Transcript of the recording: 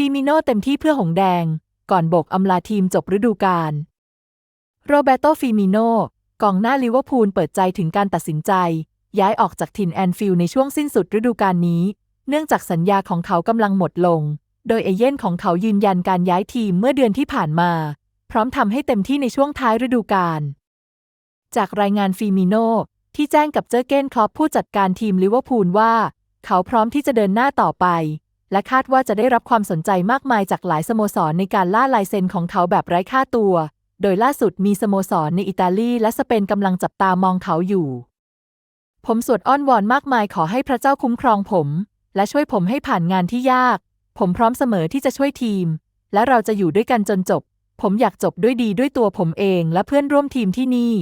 ฟิมิโนเต็มที่เพื่อหงแดง ก่อนโบกอำลาทีมจบฤดูกาลโรเบโตฟิมิโนกองหน้าลิเวอร์พูลเปิดใจถึงการตัดสินใจ ย้ายออกจากถิ่นแอนฟิลด์ในช่วงสิ้นสุดฤดูกาลนี้ เนื่องจากสัญญาของเขากำลังหมดลง โดยเอเย่นของเขายืนยันการย้ายทีมเมื่อเดือนที่ผ่านมา พร้อมทำให้เต็มที่ในช่วงท้ายฤดูกาลจากรายงานฟิมิโนที่แจ้งกับเจอเกนคลอปผู้จัดการทีมลิเวอร์พูลว่า เขาพร้อมที่จะเดินหน้าต่อไป และคาดว่าจะได้รับความสนใจมากมายจากหลายสโมสรในการล่าลายเซ็นของเขาแบบไร้ค่าตัว โดยล่าสุดมีสโมสรในอิตาลีและสเปนกำลังจับตามองเขาอยู่ ผมสวดอ้อนวอนมากมายขอให้พระเจ้าคุ้มครองผม และช่วยผมให้ผ่านงานที่ยาก ผมพร้อมเสมอที่จะช่วยทีม และเราจะอยู่ด้วยกันจนจบ ผมอยากจบด้วยดีด้วยตัวผมเองและเพื่อนร่วมทีมที่นี่